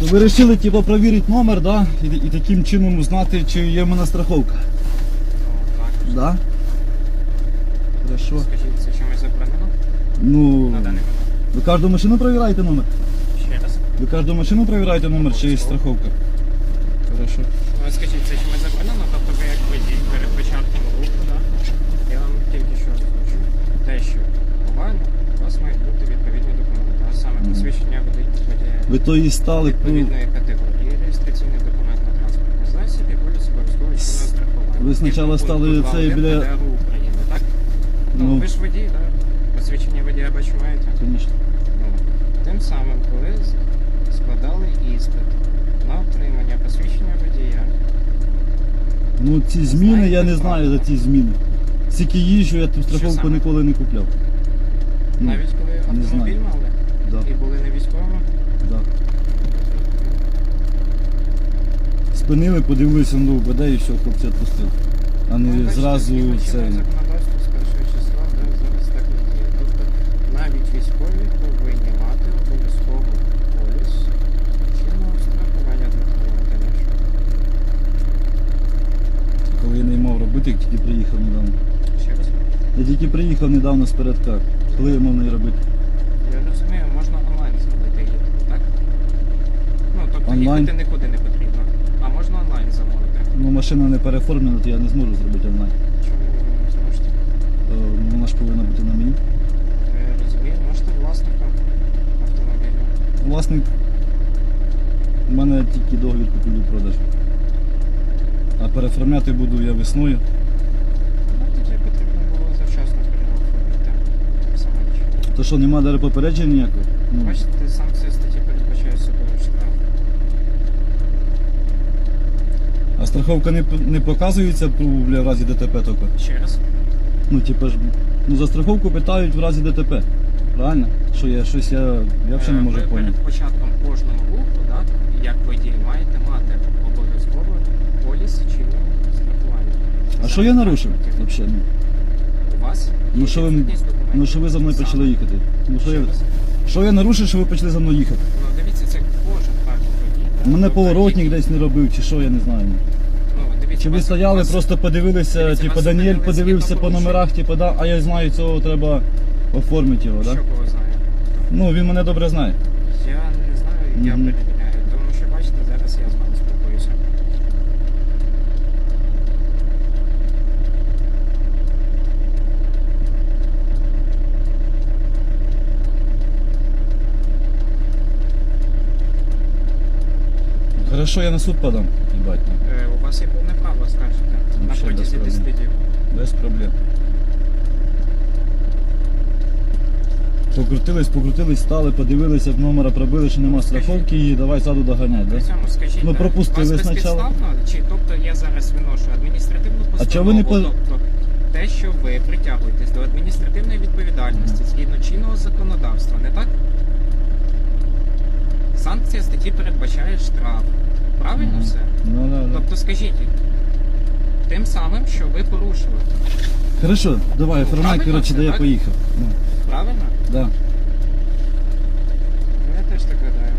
То ви вирішили типу, провірити номер, да? І, і таким чином узнати, чи є в мене страховка. Так. Да? Хорошо. Скажіть, це чимось заборонено Ну, на даний момент? ви кожну машину перевіряєте номер? Ще раз. Ви кожну машину перевіряєте номер, чи є страховка? Хорошо. Ну, скажіть, це чимось заборонено? Тобто ви як водій перед початком руху, да? Я вам тільки що озвучу те, що буквально у вас мають бути відповідні документи, а саме Мгм. посвідчення водія Ви то і стали. ну, відповідної категорії, реєстраційний документ на транспортний засіб і поліс обов'язково чинного страхування. Ви спочатку стали пункту це біля- України, так? Ну, Ну. ви ж водій, так? Посвідчення водія бачу маєте? Конечно. Ну, тим самим, коли складали іспит на отримання посвідчення водія, Ну ці зміни я не знаю за ці зміни. Скільки їжджу, я ту страховку саме? ніколи не купляв. Ну, навіть коли автомобіль знаю. мали Да, і були не військовими, да. Спинили, подивилися на УБД і все, хлопці відпустили. А не Ну, бачите, зразу згідно це. чинного законодавства з першого числа, да, зараз так не діє. Тобто навіть військові повинні мати обов'язково поліс чинного страхування Дмитро Валентинович. Коли я не мав робити, як тільки приїхав недавно. Ще раз. Я тільки приїхав недавно з передка. Коли я мав неї робити? Я розумію, можна онлайн зробити її, так? Ну, тобто Онлайн? їхати нікуди не потрібно. А можна онлайн замовити. Ну машина не переформлена, то я не зможу зробити онлайн. Чому ви не зможете? Е, ну, Вона ж повинна бути на мені. Я розумію, можете власником автомобіля. Власник, у мене тільки договір купівлі-продажу. А переформляти буду я весною. Ну, тоді потрібно було завчасно переоформити. Так само нічого. То що, нема даже попередження ніякого? Ну, Бачите, санкція статті передбачає собою штраф. А страховка не, не показується в разі ДТП тільки? Ще раз. Ну, типу ж, ну за страховку питають в разі ДТП. Правильно? Що я щось я, я взагалі не Е, можу ви поняти. перед початком кожного руху, так, як водій, маєте мати обов'язково поліс чинного страхування. А що я нарушив? Взагалі, ну. У вас Ну, є що ви- відсутність документів. ну що ви за мною Саме. почали їхати? Ну що Ще я, раз. що я нарушив, що ви почали за мною їхати? Ну, дивіться, це кожен так водій. так? Мене поворотник десь не робив, чи що, я не знаю. Ну, Чи ви стояли, просто подивилися, типу Даніель подивився по номерах, типу, да, а я знаю, цього треба оформити його, Що кого знає? Ну, він мене добре знає. Я не знаю, я Мгм. перевіряю, тому що бачите, зараз я з вами Хорошо, я на суд подам. Їбать, ну, Е, у вас є повне право скажете на Вообще без протязі проблем. 10 днів. без проблем. Покрутились, покрутились, стали, подивилися, в номера пробили, що нема страховки і давай ззаду доганять, При да? цьому скажіть, Ну, е, пропустили вас спочатку. безпідставно, чи тобто я зараз виношу адміністративну постанову, чого ви не по- тобто те, що ви притягуєтесь до адміністративної відповідальності згідно чинного законодавства, не так? Санкція статті передбачає штраф. Правильно все? Ну, да, да. Тобто скажіть, тим самим, що ви порушили. Хорошо, давай, Ну, формай, правильно коротше, все, де я так? поїхав. Ну, Правильно? да. Ну, Я теж так гадаю.